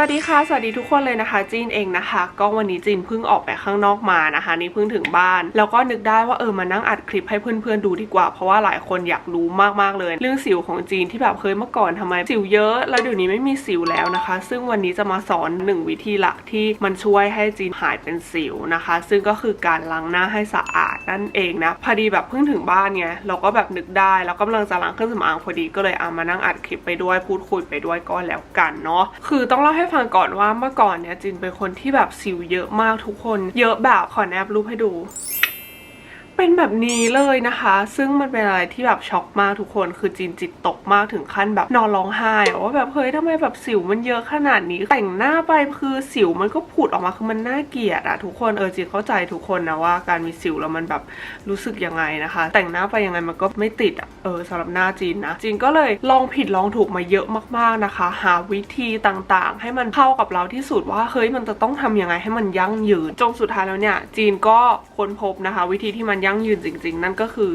สวัสดีค่ะ สวัสดีทุกคนเลยนะคะ จีนเองนะคะ ก็วันนี้จีนเพิ่งออกไปข้างนอกมานะคะ นี่เพิ่งถึงบ้าน แล้วก็นึกได้ว่าเออมานั่งอัดคลิปให้เพื่อนๆดูดีกว่า เพราะว่าหลายคนอยากรู้มากๆเลย เรื่องสิวของจีนที่แบบเคยเมื่อก่อนทำไมสิวเยอะ แล้วเดี๋ยวนี้ไม่มีสิวแล้วนะคะ ซึ่งวันนี้จะมาสอนหนึ่งวิธีหลักที่มันช่วยให้จีนหายเป็นสิวนะคะ ซึ่งก็คือการล้างหน้าให้สะอาดนั่นเองนะพอดีแบบเพิ่งถึงบ้านไงเราก็แบบนึกได้แล้วกำลังจะล้างเครื่องสำอางพอดีก็เลยเอามานั่งอัดคลิปไปด้วยพูดคุยไปด้วยก็แล้วกันเนาะคือต้องเล่าให้ฟังก่อนว่าเมื่อก่อนเนี่ยจินเป็นคนที่แบบสิวเยอะมากทุกคน เยอะแบบขอแนบรูปให้ดู เป็นแบบนี้เลยนะคะ ซึ่งมันเป็นอะไรที่แบบช็อกมากทุกคนคือจีนจิตตกมากถึงขั้นแบบนอนร้องไห้ว่าแบบเฮ้ยทำไมแบบสิวมันเยอะขนาดนี้ แต่งหน้าไปคือสิวมันก็ผุดออกมาคือมันน่าเกลียดอะทุกคนเออจีนเข้าใจทุกคนนะว่าการมีสิวแล้วมันแบบรู้สึกยังไงนะคะ แต่งหน้าไปยังไงมันก็ไม่ติดอะเออสำหรับหน้าจีนนะจีนก็เลยลองผิดลองถูกมาเยอะมากๆนะคะ หาวิธีต่างๆ ให้มันเข้ากับเราที่สุดว่าเฮ้ยมันจะต้องทำยังไงให้มันยั่งยืนจนสุดท้ายแล้วเนี่ยจีนก็ค้นพบนะคะ วิธีที่มันยั่งยืนจริง ๆ นั่นก็คือ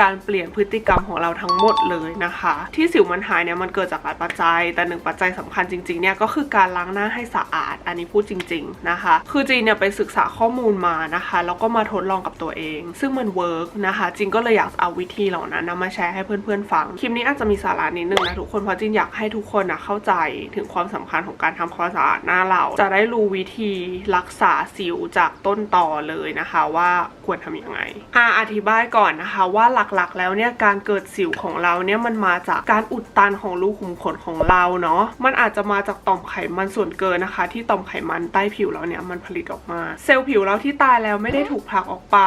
การเปลี่ยนพฤติกรรมของเราทั้งหมดเลยนะคะ ที่สิวมันหายเนี่ยมันเกิดจากหลายปัจจัย แต่หนึ่งปัจจัยสำคัญจริงๆเนี่ยก็คือการล้างหน้าให้สะอาด อันนี้พูดจริง ๆนะคะ คือจีนเนี่ยไปศึกษาข้อมูลมานะคะแล้วก็มาทดลองกับตัวเอง ซึ่งมันเวิร์กนะคะจีนก็เลยอยากเอาวิธีเหล่านั้นนะมาแชร์ให้เพื่อนๆฟังคลิปนี้อาจจะมีสาระนิดนึงนะทุกคนเพราะจีนอยากให้ทุกคนนะเข้าใจถึงความสำคัญของการทำความสะอาดหน้าเรา จะได้รู้วิธีรักษาสิวจากต้นต่อเลยนะคะว่าควรทำยังไงอาอธิบายก่อนนะคะว่าหลักๆ แล้วเนี่ยการเกิดสิวของเราเนี่ยมันมาจากการอุดตันของรูขุมขนของเราเนาะมันอาจจะมาจากต่อมไขมันส่วนเกินนะคะ ที่ต่อมไขมันใต้ผิวเราเนี่ยมันผลิตออกมา เซลล์ผิวเราที่ตายแล้วไม่ได้ถูกผลักออกไป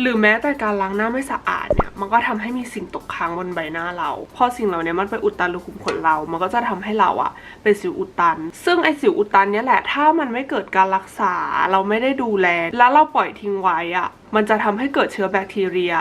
หรือแม้แต่การล้างหน้าไม่สะอาดเนี่ยมันก็ทำให้มีสิ่งตกค้างบนใบหน้าเราพอสิ่งเหล่านี้มันไปอุดตันรูขุมขนเรา มันก็จะทำให้เราอะเป็นสิวอุดตัน ซึ่งไอสิวอุดตันเนี่ยแหละถ้ามันไม่เกิดการรักษาเราไม่ได้ดูแล แล้วเราปล่อยทิ้งไว้อะ มันจะทำให้เกิดเชื้อแบคทีเรีย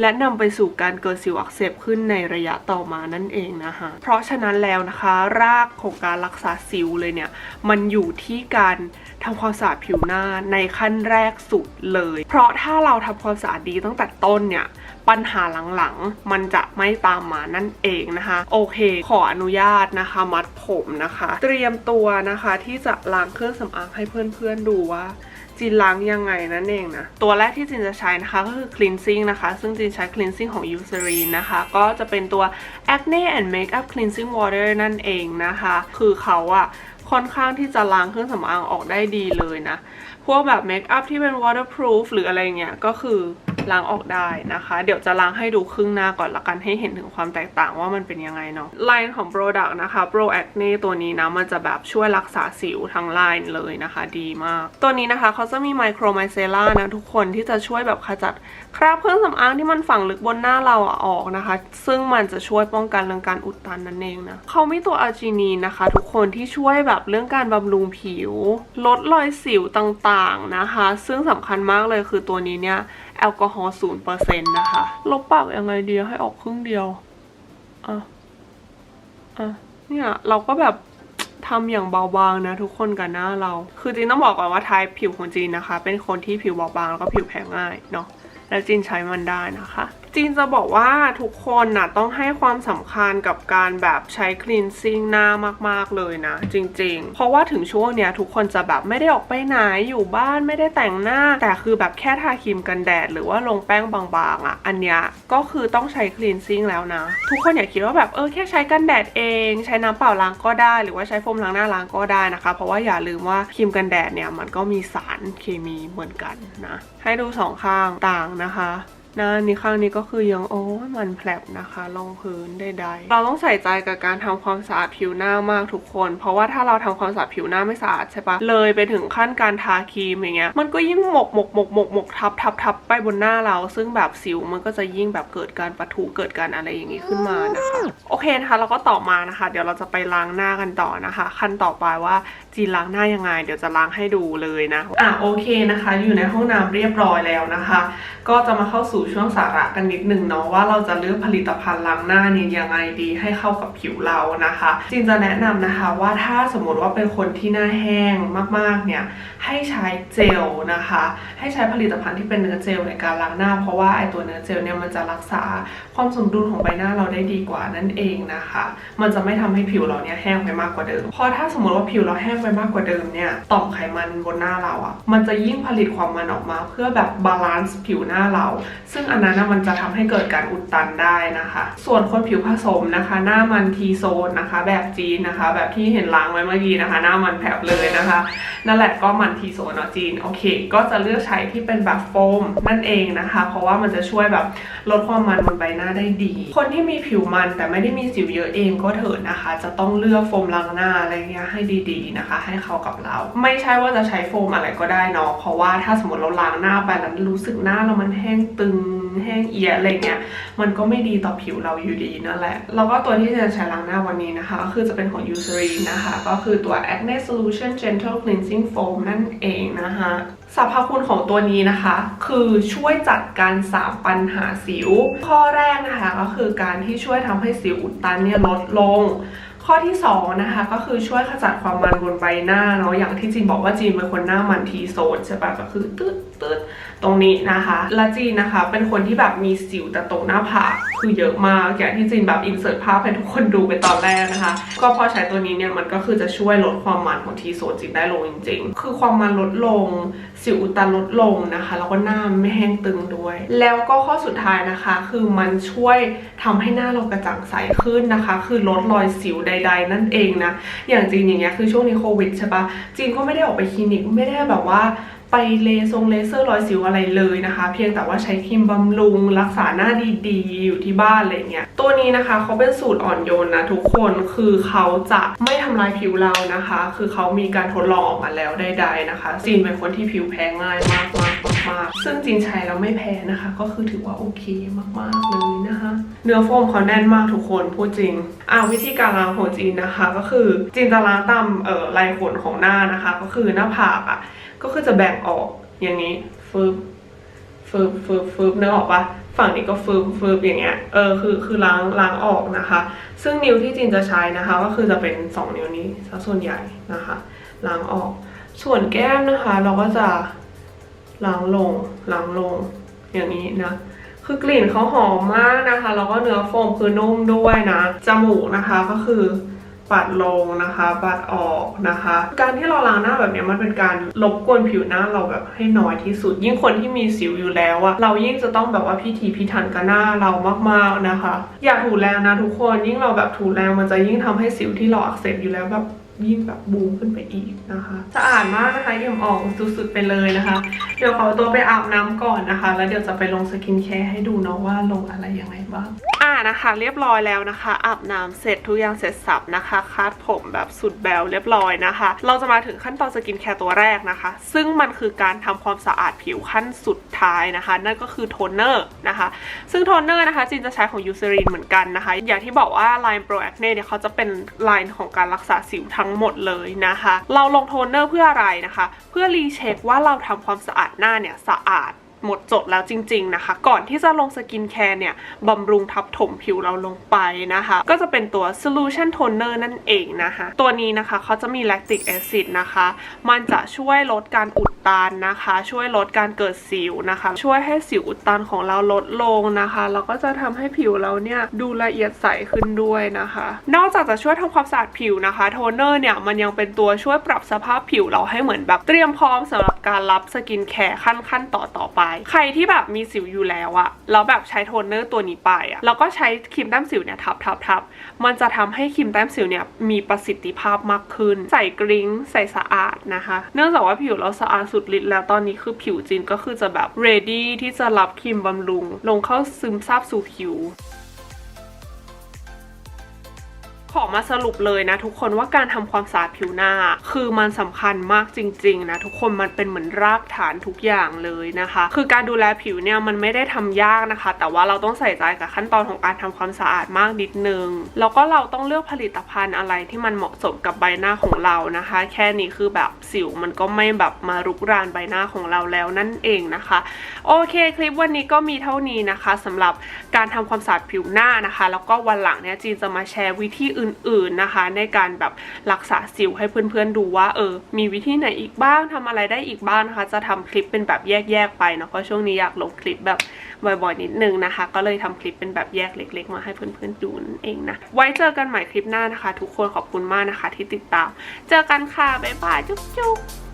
และนำไปสู่การเกิดสิวอักเสบขึ้นในระยะต่อมานั่นเองนะคะเพราะฉะนั้นแล้วนะคะ รากของการรักษาสิวเลยเนี่ยมันอยู่ที่การทำความสะอาดผิวหน้าในขั้นแรกสุดเลย เพราะถ้าเราทำความสะอาดดีตั้งแต่ต้นเนี่ยปัญหาหลังๆ มันจะไม่ตามมานั่นเองนะคะ โอเค ขออนุญาตนะคะ มัดผมนะคะ เตรียมตัวนะคะที่จะล้างเครื่องสำอางให้เพื่อนๆดูว่า จีนล้างยังไงนั่นเองนะ ตัวแรกที่จีนจะใช้นะคะก็คือ cleansing นะคะ ซึ่งจีนใช้ cleansing ของ Eucerin นะคะ ก็จะเป็นตัว acne and makeup cleansing water นั่นเองนะคะ คือเขาอะค่อนข้างที่จะล้างเครื่องสำอางออกได้ดีเลยนะ พวกแบบเมคอัพที่เป็น waterproof หรืออะไรเงี้ยก็คือ ล้างออกได้นะคะ เดี๋ยวจะล้างให้ดูครึ่งหน้าก่อนละกันให้เห็นถึงความแตกต่างว่ามันเป็นยังไงเนาะไลน์ของ Product นะคะ Pro Acne ตัวนี้นะมันจะแบบช่วยรักษาสิวทั้งไลน์เลยนะคะ ดีมาก ตัวนี้นะคะเขาจะมีไมโครไมเซล่านะทุกคนที่จะช่วยแบบขจัดคราบเครื่องสำอางที่มันฝังลึกบนหน้าเราออกนะคะ ซึ่งมันจะช่วยป้องกันเรื่องการอุดตันนั่นเองนะเขามีตัวอาร์จินีนะคะ ทุกคนที่ช่วยแบบเรื่องการบำรุงผิว ลดรอยสิวต่างๆนะคะ ซึ่งสำคัญมากเลยคือตัวนี้เนี่ย แอลกอฮอล์ศูนย์เปอร์เซ็นต์นะคะ ลบปากยังไงดีให้ออกครึ่งเดียว อะ อะ เนี่ย เราก็แบบทำอย่างเบาบางนะทุกคนกับหน้าเรา คือจีนต้องบอกก่อนว่าไทป์ผิวของจีนนะคะ เป็นคนที่ผิวเบาบางแล้วก็ผิวแพ้ง่ายเนาะ แล้วจีนใช้มันได้นะคะ จีนจะบอกว่าทุกคนน่ะต้องให้ความสำคัญกับการแบบใช้ cleansing หน้ามากๆเลยนะ จริง ๆ เพราะว่าถึงช่วงเนี้ยทุกคนจะแบบไม่ได้ออกไปไหนอยู่บ้านไม่ได้แต่งหน้า แต่คือแบบแค่ทาครีมกันแดด หรือว่าลงแป้งบางๆอะ อันเนี้ยก็คือต้องใช้ cleansing แล้วนะ ทุกคนอย่าคิดว่าแบบเออแค่ใช้กันแดดเอง ใช้น้ำเปล่าล้างก็ได้ หรือว่าใช้โฟมล้างหน้าล้างก็ได้นะคะ เพราะว่าอย่าลืมว่าครีมกันแดดเนี่ยมันก็มีสารเคมีเหมือนกันนะให้ดูสองข้างต่างนะคะ หน้านี้ข้างนี้ก็คือยังโอ้ยมันแผลบนะคะรองพื้นใดๆ เราต้องใส่ใจกับการทำความสะอาดผิวหน้ามากทุกคน เพราะว่าถ้าเราทำความสะอาดผิวหน้าไม่สะอาดใช่ปะเลยไปถึงขั้นการทาครีมอย่างเงี้ยมันก็ยิ่งหมกหมกหมกหมกหมกทับทับทับไปบนหน้าเรา ซึ่งแบบสิวมันก็จะยิ่งแบบเกิดการปะทุเกิดการอะไรอย่างงี้ขึ้นมานะคะโอเคนะคะเราก็ต่อมานะคะ เดี๋ยวเราจะไปล้างหน้ากันต่อนะคะ ขั้นต่อไปว่าจีนล้างหน้ายังไง เดี๋ยวจะล้างให้ดูเลยนะอะโอเคนะคะ อยู่ในห้องน้ำเรียบร้อยแล้วนะคะ ก็จะมาเข้าสู่สู่ช่วงสาระกันนิดนึงเนาะว่าเราจะเลือกผลิตภัณฑ์ล้างหน้าเนี่ยยังไงดีให้เข้ากับผิวเรานะคะจินจะแนะนำนะคะว่าถ้าสมมติว่าเป็นคนที่หน้าแห้งมากๆเนี่ยให้ใช้เจลนะคะ ให้ใช้ผลิตภัณฑ์ที่เป็นเนื้อเจลในการล้างหน้า เพราะว่าไอตัวเนื้อเจลเนี่ยมันจะรักษาความสมดุลของใบหน้าเราได้ดีกว่านั่นเองนะคะ มันจะไม่ทำให้ผิวเราเนี่ยแห้งไปมากกว่าเดิมเพราะถ้าสมมติว่าผิวเราแห้งไปมากกว่าเดิมเนี่ยต่อมไขมันบนหน้าเราอะ่ะมันจะยิ่งผลิตความมันออกมา เพื่อแบบบาลานซ์ผิวหน้าเราซึ่งอันนั้นมันจะทำให้เกิดการอุดตันได้นะคะ ส่วนคนผิวผสมนะคะ หน้ามันทีโซนนะคะ แบบจีนนะคะ แบบที่เห็นล้างไว้เมื่อกี้นะคะ หน้ามันแผลบเลยนะคะ นั่นแหละก็มันทีโซนเนาะจีนโอเค ก็จะเลือกใช้ที่เป็นแบบโฟมนั่นเองนะคะ เพราะว่ามันจะช่วยแบบลดความมันบนใบหน้าได้ดี คนที่มีผิวมันแต่ไม่ได้มีสิวเยอะเองก็เถิดนะคะ จะต้องเลือกโฟมล้างหน้าอะไรเงี้ยให้ดีๆนะคะ ให้เข้ากับเรา ไม่ใช่ว่าจะใช้โฟมอะไรก็ได้เนาะเพราะว่าถ้าสมมติเราล้างหน้าไปแล้วรู้สึกหน้าเรามันแห้งตึงแห้งเอียอะไรเงี้ยมันก็ไม่ดีต่อผิวเราอยู่ดีนั่นแหละ แล้วก็ตัวที่จะใช้ล้างหน้าวันนี้นะคะก็คือจะเป็นของ Eucerin นะคะ ก็คือตัว Acne Solution Gentle Cleansing Foam นั่นเองนะคะสรรพคุณของตัวนี้นะคะ คือช่วยจัดการ3ปัญหาสิว ข้อแรกนะคะก็คือการที่ช่วยทำให้สิวอุดตันเนี่ยลดลง ข้อที่2นะคะก็คือช่วยขจัดความมันบนใบหน้าเนาะอย่างที่จีนบอกว่าจีนเป็นคนหน้ามันทีโซนใช่ปะก็คือตืดตืดตรงนี้นะคะและจีนนะคะ เป็นคนที่แบบมีสิวแต่ตรงหน้าผากคือเยอะมากอย่างที่จีนแบบอินเสิร์ตภาพให้ทุกคนดูไปตอนแรกนะคะ ก็พอใช้ตัวนี้เนี่ยมันก็คือจะช่วยลดความมันของทีโซนจีนได้ลงจริง ๆ คือความมันลดลง สิวอุดตันลดลงนะคะ แล้วก็หน้าไม่แห้งตึงด้วย แล้วก็ข้อสุดท้ายนะคะ คือมันช่วยทำให้หน้าเรากระจ่างใสขึ้นนะคะ คือลดรอยสิวใดๆ นั่นเองนะ อย่างจีนอย่างเงี้ยคือช่วงนี้โควิดใช่ปะจีนก็ไม่ได้ออกไปคลินิกไม่ได้แบบว่า ไปเลซงเลเซอร์รอยสิวอะไรเลยนะคะ เพียงแต่ว่าใช้ครีมบำรุง รักษาหน้าดีๆ อยู่ที่บ้านอะไรเงี้ยตัวนี้นะคะเขาเป็นสูตรอ่อนโยนนะทุกคนคือเขาจะไม่ทำลายผิวเรานะคะ คือเขามีการทดลองออกมาแล้วใดๆนะคะจีนเป็นคนที่ผิวแพ้ง่ายมากมากมากซึ่งจีนใช้แล้วไม่แพ้นะคะ ก็คือถือว่าโอเคมากๆเลยนะคะ เนื้อโฟมเขาแน่นมากทุกคนพูดจริงอ่าวิธีการล้างของจีนนะคะ ก็คือจีนจะล้างตามเอ่อลายขนของหน้านะคะ ก็คือหน้าผากอะ ก็คือจะแบ่งออกอย่างนี้ฟืบฟืบฟืบฟืบนึกออกปะฝั่งนี้ก็ฟืบฟืบอย่างเงี้ยเออคือคือล้างล้างออกนะคะ ซึ่งนิ้วที่จินจะใช้นะคะ ก็คือจะเป็น 2 นิ้วนี้ซะส่วนใหญ่นะคะ ล้างออก ส่วนแก้มนะคะ เราก็จะล้างลงล้างลงอย่างนี้นะคือกลิ่นเขาหอมมากนะคะ แล้วก็เนื้อโฟมคือนุ่มด้วยนะ จมูกนะคะก็คือ ปัดลงนะคะปัดออกนะคะ การที่เราล้างหน้าแบบนี้มันเป็นการรบกวนผิวหน้าเราแบบให้น้อยที่สุด ยิ่งคนที่มีสิวอยู่แล้วอะเรายิ่งจะต้องแบบว่าพิถีพิถันกับหน้าเรามากๆนะคะ อย่าถูแรงนะทุกคนยิ่งเราแบบถูแรงมันจะยิ่งทำให้สิวที่เราอักเสบอยู่แล้วแบบ ยิ่งแบบบูมขึ้นไปอีกนะคะสะอาดมากนะคะเอี่ยมอ่องสุดๆไปเลยนะคะ เดี๋ยวขอตัวไปอาบน้ำก่อนนะคะ แล้วเดี๋ยวจะไปลงสกินแคร์ให้ดูเนาะว่าลงอะไรยังไงบ้างอ่านะคะ เรียบร้อยแล้วนะคะ อาบน้ำเสร็จทุกอย่างเสร็จสับนะคะ คาดผมแบบสุดแบวเรียบร้อยนะคะ เราจะมาถึงขั้นตอนสกินแคร์ตัวแรกนะคะ ซึ่งมันคือการทำความสะอาดผิวขั้นสุดท้ายนะคะ นั่นก็คือโทนเนอร์นะคะ ซึ่งโทนเนอร์นะคะจินจะใช้ของยูซ r รินเหมือนกันนะคะ อย่างที่บอกว่า Line Pro Acne เนี่ยเขาจะเป็นไลน์ของการรักษาสิวทั้งหมดเลยนะคะ เราลงโทนเนอร์เพื่ออะไรนะคะ เพื่อรีเช็คว่าเราทำความสะอาดหน้าเนี่ยสะอาดหมดจดแล้วจริง ๆนะคะ ก่อนที่จะลงสกินแคร์เนี่ยบำรุงทับถมผิวเราลงไปนะคะ ก็จะเป็นตัว solution toner นั่นเองนะคะ ตัวนี้นะคะเขาจะมี lactic acid นะคะ มันจะช่วยลดการอุดตันนะคะ ช่วยลดการเกิดสิวนะคะ ช่วยให้สิวอุดตันของเราลดลงนะคะแล้วก็จะทำให้ผิวเราเนี่ยดูละเอียดใสขึ้นด้วยนะคะ นอกจากจะช่วยทำความสะอาดผิวนะคะโทนเนอร์เนี่ยมันยังเป็นตัวช่วยปรับสภาพผิวเราให้เหมือนแบบเตรียมพร้อมสำหรับการรับสกินแคร์ขั้นขั้นต่อต่อไป ใครที่แบบมีสิวอยู่แล้วอะแล้วแบบใช้โทนเนอร์ตัวนี้ไปอะแล้วก็ใช้ครีมแต้มสิวเนี่ยทับทับทับมันจะทำให้ครีมแต้มสิวเนี่ยมีประสิทธิภาพมากขึ้น ใส่กริ้งใส่สะอาดนะคะ เนื่องจากว่าผิวเราสะอาดสุดฤทธิ์แล้วตอนนี้คือผิวจีนก็คือจะแบบ ready ที่จะรับครีมบำรุง ลงเข้าซึมซาบสู่ผิว ขอมาสรุปเลยนะทุกคนว่าการทำความสะอาดผิวหน้า คือมันสำคัญมากจริงๆนะทุกคนมันเป็นเหมือนรากฐานทุกอย่างเลยนะคะ คือการดูแลผิวเนี่ยมันไม่ได้ทำยากนะคะ แต่ว่าเราต้องใส่ใจกับขั้นตอนของการทำความสะอาดมากนิดนึง แล้วก็เราต้องเลือกผลิตภัณฑ์อะไรที่มันเหมาะสมกับใบหน้าของเรานะคะ แค่นี้คือแบบสิวมันก็ไม่แบบมารุกรานใบหน้าของเราแล้วนั่นเองนะคะ โอเคคลิปวันนี้ก็มีเท่านี้นะคะสำหรับการทำความสะอาดผิวหน้านะคะ แล้วก็วันหลังเนี่ยจีนจะมาแชร์วิธีอื่นๆนะคะ ในการแบบรักษาสิวให้เพื่อนๆดูว่าเออมีวิธีไหนอีกบ้างทำอะไรได้อีกบ้างนะคะ จะทำคลิปเป็นแบบแยกๆไปเนาะเพราะช่วงนี้อยากลงคลิปแบบบ่อยๆนิดนึงนะคะ ก็เลยทำคลิปเป็นแบบแยกเล็ก ๆ มาให้เพื่อนๆดูนั่นเองนะไว้เจอกันใหม่คลิปหน้านะคะ ทุกคนขอบคุณมากนะคะ ที่ติดตาม เจอกันค่ะบ๊ายบายจุ๊บๆ